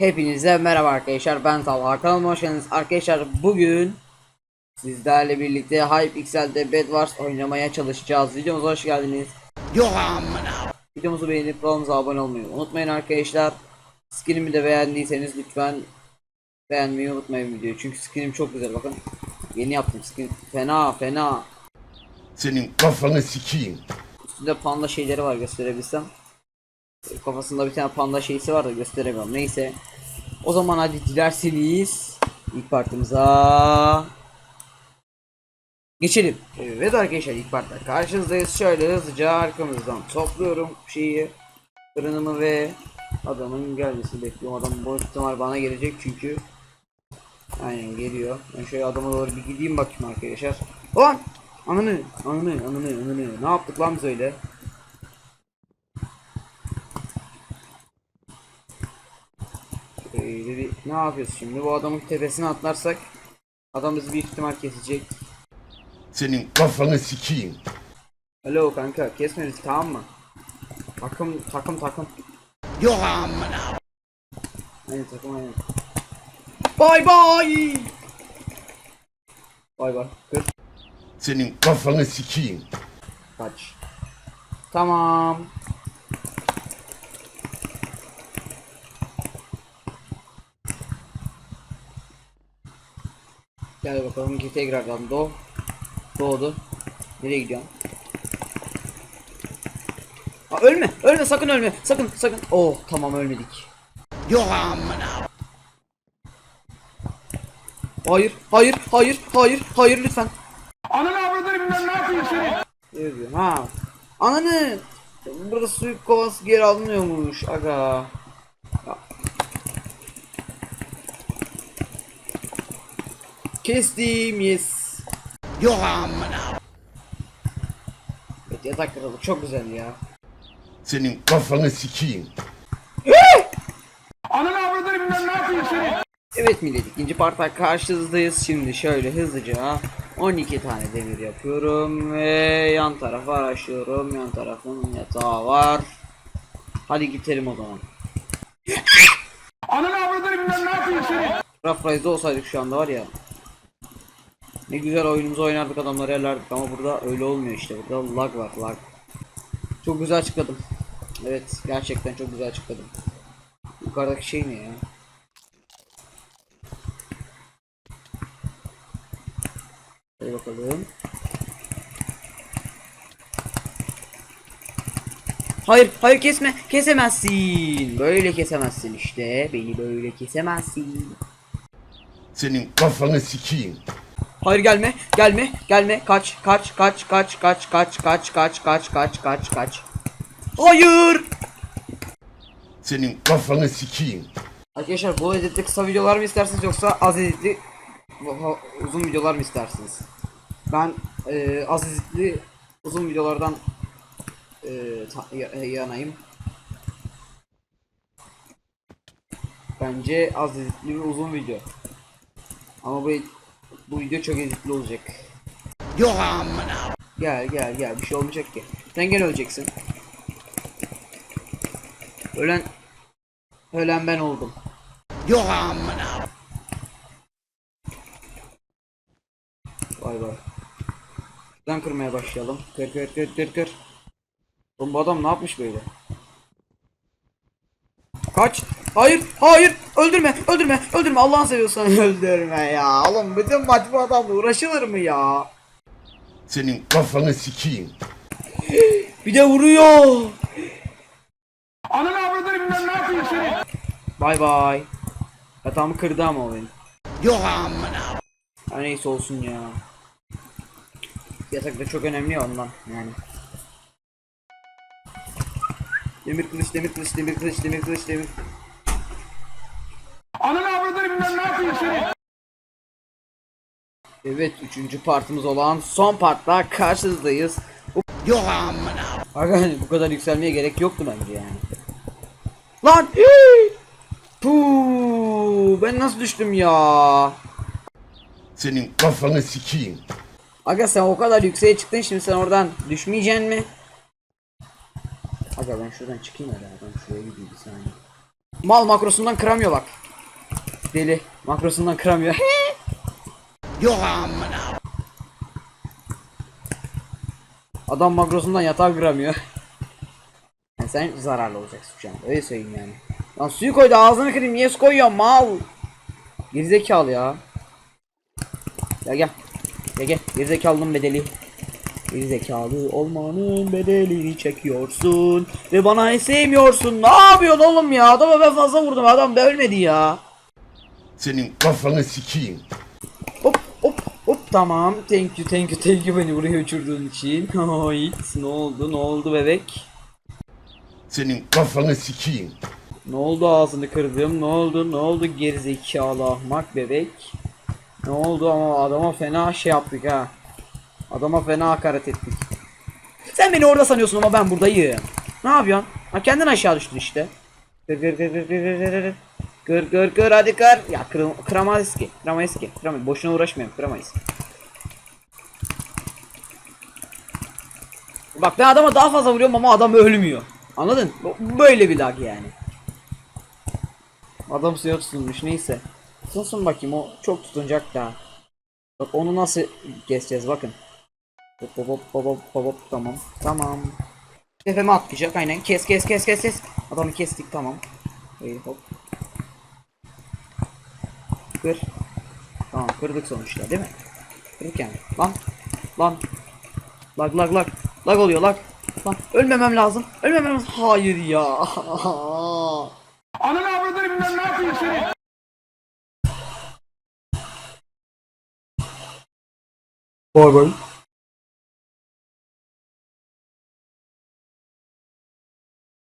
Hepinize merhaba arkadaşlar ben Talha kanalıma hoş geldiniz. Arkadaşlar bugün sizlerle birlikte HypeXL'de Bed Wars oynamaya çalışacağız. Videomuza hoş geldiniz. Videomuzu beğenip kanalımıza abone olmayı unutmayın arkadaşlar. Skinimi de beğendiyseniz lütfen beğenmeyi unutmayın videoyu çünkü skinim çok güzel. Bakın yeni yaptım skin. Fena fena. Senin kafanı sikeyim. üstünde panda şeyleri var gösterebilsem kafasında bir tane panda şeysi var da gösteremiyorum neyse o zaman hadi dilerseniz ilk partimiza geçelim. Evet arkadaşlar ilk partta karşınızdayız. Şöyle hızlıca arkamızdan topluyorum şeyi fırınımı ve adamın gelmesini bekliyorum. Adam boş ihtimal bana gelecek çünkü Aynen geliyor. Ben şöyle adama doğru bir gideyim bakayım arkadaşlar. Lan! Ananı, ananı, ananı, ananı. Ne yaptık lan biz öyle? Şöyle bir ne yapıyoruz şimdi? Bu adamın tepesine atlarsak adam bizi büyük ihtimal kesecek. Senin kafanı sikeyim. Alo kanka kesme bizi tamam mı? Takım takım takım. Yok amına. Aynen takım aynen. Bay bay. Bay bay. Kır. Senin kafanı sikeyim. Kaç. Tamam. Gel bakalım ki tekrardan doğ. Doğdu. Nereye gidiyorsun? Aa, ölme, ölme, sakın ölme, sakın, sakın. Oh, tamam ölmedik. Yok amına. Hayır, hayır, hayır, hayır, hayır lütfen. Ananı avradını bilmem ne yapayım seni. Ne yazıyor? Ha. Ananı. Burada su kovası geri alınıyormuş. Aga. Kestim yes. Yok amına. Evet yatak kralı çok güzel ya. Senin kafanı sikeyim. Ananı avradını bilmem ne yapayım seni. Evet millet ikinci parta karşınızdayız. Şimdi şöyle hızlıca 12 tane demir yapıyorum ve yan tarafı araştırıyorum. Yan tarafın yatağı var. Hadi gidelim o zaman. Ananı avradını bilmem ne yapayım seni. Rise'de olsaydık şu anda var ya. Ne güzel oyunumuzu oynardık adamları yerlerdik ama burada öyle olmuyor işte. Burada lag var lag. Çok güzel açıkladım. Evet gerçekten çok güzel açıkladım. Yukarıdaki şey ne ya? Hadi bakalım. Hayır, hayır kesme, kesemezsin. Böyle kesemezsin işte. Beni böyle kesemezsin. Senin kafanı sikeyim. Hayır gelme, gelme, gelme. Kaç, kaç, kaç, kaç, kaç, kaç, kaç, kaç, kaç, kaç, kaç, kaç. Hayır. Senin kafanı sikeyim. Arkadaşlar bu editli kısa videolar mı istersiniz yoksa az editli uzun videolar mı istersiniz? Ben e, az editli uzun videolardan e, ta- yanayım. Bence az editli bir uzun video. Ama bu bu video çok editli olacak. Yok amına. Gel gel gel bir şey olmayacak ki. Sen gene öleceksin. Ölen ölen ben oldum. Yok amına. Vay vay. Şuradan kırmaya başlayalım. Kır kır kır kır kır. Oğlum bu adam ne yapmış böyle? Kaç. Hayır hayır öldürme öldürme öldürme Allah'ını seviyorsan öldürme ya. Oğlum bütün maç bu adamla uğraşılır mı ya? Senin kafanı sikeyim. Bir de vuruyor. Ananı avradını bilmem ne yapayım seni. Bay bay. Yatağımı kırdı ama o benim. Yok amına. Her neyse olsun ya. Yatak da çok önemli ya ondan yani. Demir kılıç, demir kılıç, demir kılıç, demir kılıç, demir. Ananı avradını bilmem ne yapayım seni. Evet, üçüncü partımız olan son partla karşınızdayız. Bu Yok amına. Aga hani bu kadar yükselmeye gerek yoktu bence yani. Lan! hii! Puuu, ben nasıl düştüm ya? Senin kafanı sikeyim. Aga sen o kadar yükseğe çıktın şimdi sen oradan düşmeyeceksin mi? Aga ben şuradan çıkayım hadi ben şuraya gideyim bir saniye. Mal makrosundan kıramıyor bak. Deli. Makrosundan kıramıyor. Yok amına. Adam makrosundan yatağı kıramıyor. Yani sen zararlı olacaksın şu an. Öyle söyleyeyim yani. Lan suyu koydu ağzını kırayım. Niye su koyuyor mal? Gerizekalı ya. Gel gel. Gel gel. Gerizekalının bedeli. Gerizekalı olmanın bedelini çekiyorsun. Ve bana sevmiyorsun. Ne yapıyorsun oğlum ya? Adama ben fazla vurdum. Adam da ölmedi ya. Senin kafanı sikeyim. Hop hop hop tamam. Thank you thank you thank you beni buraya uçurduğun için. Hayt ne oldu ne oldu bebek? Senin kafanı sikeyim. Ne oldu ağzını kırdım ne oldu ne oldu gerizekalı ahmak bebek? Ne oldu ama adama fena şey yaptık ha. Adama fena hakaret ettik. Sen beni orada sanıyorsun ama ben buradayım. Ne yapıyorsun? Ha kendin aşağı düştün işte. Kır kır kır kır kır kır kır. Kır kır kır hadi kır. Ya kır, kıramayız ki. Kıramayız ki. Kıramayız. Boşuna uğraşmayalım. Kıramayız. Bak ben adama daha fazla vuruyorum ama adam ölmüyor. Anladın? Böyle bir lag yani. Adam suya tutulmuş neyse. Tutsun bakayım o çok tutunacak da. Bak onu nasıl keseceğiz bakın. Hop hop hop hop hop hop hop tamam. Tamam. Tepeme atlayacak aynen. Kes kes kes kes kes. Adamı kestik tamam. İyi hop. Kır. Tamam kırdık sonuçta değil mi? Kırdık yani. Lan. Lan. Lag lag lag. Lag oluyor lag. Lan ölmemem lazım. Ölmemem lazım. Hayır ya. Ananı avradını bilmem ne yapayım seni. Bay bay.